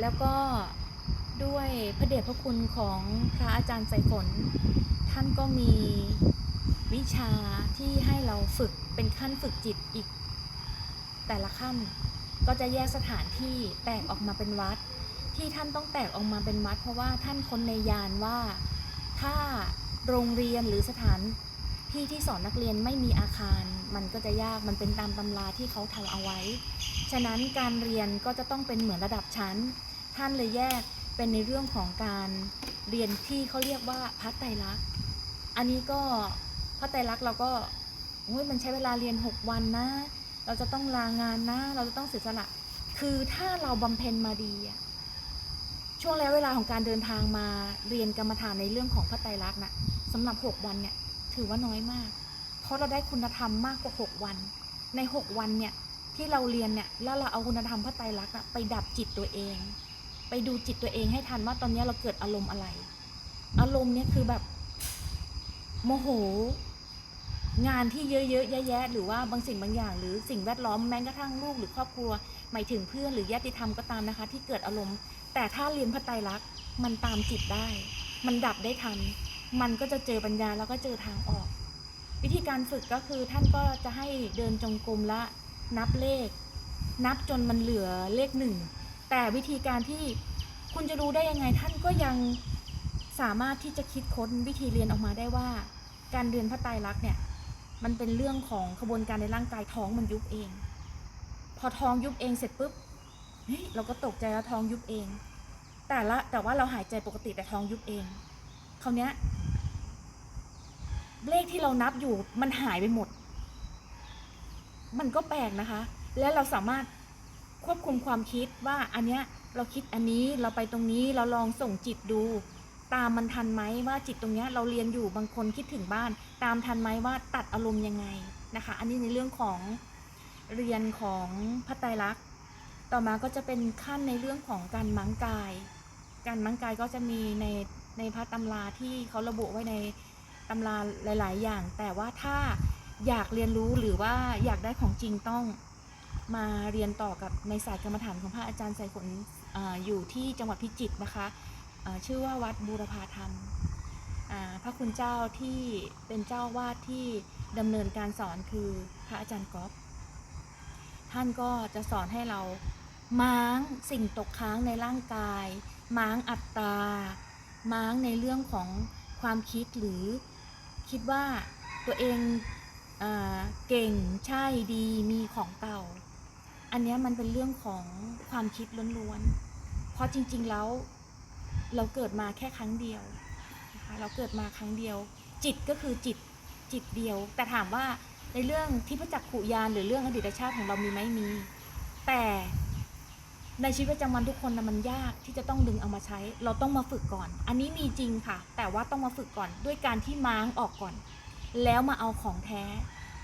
แล้วก็ด้วยพระเดชพระคุณของพระอาจารย์สายฝน ท่านก็มีวิชาที่ให้เราฝึกเป็นขั้นฝึกจิตอีก แต่ละขั้นก็จะแยกสถานที่แตกออกมาเป็นวัด ที่ท่านต้องแตกออกมาเป็นวัด เพราะว่าท่านค้นในยานว่าถ้าโรงเรียนหรือสถาน ที่ที่สอนนักเรียนไม่มีอาคาร มันก็จะยากมันเป็นตามตำราที่เขาทำเอาไว้ ฉะนั้นการเรียนก็จะต้องเป็นเหมือนระดับชั้น ท่านเลยแยกเป็นในเรื่องของการเรียนที่เขาเรียกว่าพัฒไตรลักษณ์อันนี้ก็พัฒไตรลักษณ์เราก็โอ้ยมันใช้เวลาเรียน 6 วันนะ เราจะต้องลางานนะ เราจะต้องเสียสละ คือถ้าเราบำเพ็ญมาดีอะช่วงระยะเวลาของการเดินทางมาเรียนกรรมฐานในเรื่องของพระไตรลักษณ์นะสำหรับ 6 วันเนี่ย ถือว่าน้อยมาก เพราะเราได้คุณธรรมมากกว่า 6 วัน ใน 6 วันเนี่ยที่เราเรียนเนี่ยแล้วเราเอาคุณธรรมพระไตรลักษณ์ไปดับจิตตัวเอง ไปดูจิตตัวเองให้ทันว่าตอนนี้เราเกิดอารมณ์อะไร อารมณ์เนี่ยคือแบบโมโห งานที่เยอะๆแยะๆหรือว่าบางสิ่งบางอย่าง หรือสิ่งแวดล้อมแม้กระทั่งลูกหรือครอบครัวหมายถึงเพื่อนหรือญาติธรรมก็ตามนะคะ ที่เกิดอารมณ์ แต่ถ้าเรียนพระไตรลักษณ์มันตามจิตได้ มันดับได้ทัน มันก็จะเจอปัญญาแล้วก็เจอทางออก วิธีการฝึกก็คือท่านก็จะให้เดินจงกรมและนับเลข นับจนมันเหลือเลขหนึ่งแต่วิธีการที่คุณจะรู้ได้ยังไงท่านก็ยังสามารถที่จะคิดค้นวิธีเรียนออกมาได้ว่า การเรียนพระไตรลักษณ์เนี่ยมันเป็นเรื่องของขบวนการในร่างกายท้องมันยุบเอง พอท้องยุบเองเสร็จปุ๊บเฮ้ยเราก็ตกใจแล้วท้องยุบเอง แต่ละแต่ว่าเราหายใจปกติแต่ท้องยุบเองคราวเนี้ย เลขที่เรานับอยู่มันหายไปหมด มันก็แปลกนะคะ และเราสามารถควบคุมความคิดว่าอันเนี้ยเราคิดอันนี้เราไปตรงนี้เราลองส่งจิตดู ตามมันทันไหมว่าจิตตรงเนี้ยเราเรียนอยู่บางคนคิดถึงบ้าน ตามทันไหมว่าตัดอารมณ์ยังไงนะคะ อันนี้ในเรื่องของเรียนของพระไตรลักษณ์ต่อมาก็จะเป็นขั้นในเรื่องของการมังกาย การมังกายก็จะมีในในพระตำราที่เขาระบุไว้ใน ตำราหลาย ๆ อย่าง แต่ว่าถ้าอยากเรียนรู้หรือว่าอยากได้ของจริงต้องมาเรียนต่อกับในสายกรรมฐานของพระอาจารย์ไสฝนออยู่ที่จังหวัดพิจิตรนะคะ ชื่อว่าวัดบูรพาธรรม พระคุณเจ้าที่เป็นเจ้าวาดที่ดำเนินการสอนคือพระอาจารย์ก๊อฟท่านก็จะสอนให้เราม้างสิ่งตกค้างในร่างกาย ม้างอัตตา ม้างในเรื่องของความคิดหรือ คิดว่าตัวเองเอเก่งใช่ดีมีของเก่า อันนี้มันเป็นเรื่องของความคิดล้วนๆ เพราะจริง ๆแล้วเราเกิดมาแค่ครั้งเดียวนะคะเราเกิดมาครั้งเดียว จิตก็คือจิตจิตเดียว แต่ถามว่าในเรื่องที่พระจักขุยานหรือเรื่องอดีตชาติของเรามีไหมมี แต่ ในชีวิตประจำวันทุกคนนะมันยากที่จะต้องดึงเอามาใช้ เราต้องมาฝึกก่อน อันนี้มีจริงค่ะ แต่ว่าต้องมาฝึกก่อนด้วยการที่ม้างออกก่อน แล้วมาเอาของแท้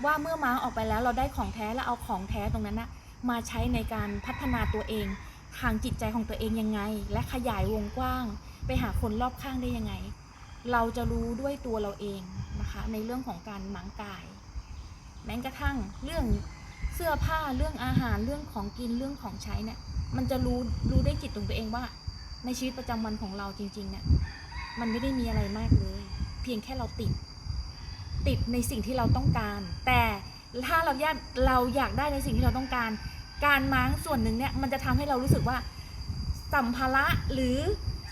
ว่าเมื่อม้างออกไปแล้วเราได้ของแท้แล้วเอาของแท้ตรงนั้นนะมาใช้ในการพัฒนาตัวเอง ทางจิตใจของตัวเองยังไง และขยายวงกว้าง ไปหาคนรอบข้างได้ยังไง เราจะรู้ด้วยตัวเราเองนะคะ ในเรื่องของการหมังกาย แม้กระทั่งเรื่อง สื้อผ้าเรื่องอาหารเรื่องของกินเรื่องของใช้เนี่ย มันจะรู้รู้ได้จิตของตัวเองว่า ในชีวิตประจำวันของเราจริง ๆ เนี่ย มันไม่ได้มีอะไรมากเลย เพียงแค่เราติด ติดในสิ่งที่เราต้องการ แต่ถ้าเราอยากเราอยากได้ในสิ่งที่เราต้องการ การม้างส่วนหนึ่งเนี่ยมันจะทำให้เรารู้สึกว่าสัมภาระหรือ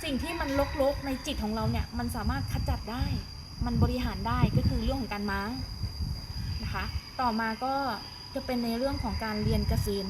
สิ่งที่มันลกๆในจิตของเราเนี่ย มันสามารถขจัดได้ มันบริหารได้ก็คือเรื่องของการม้างนะคะ ต่อมาก็ จะเป็นในเรื่องของการเรียนกสิน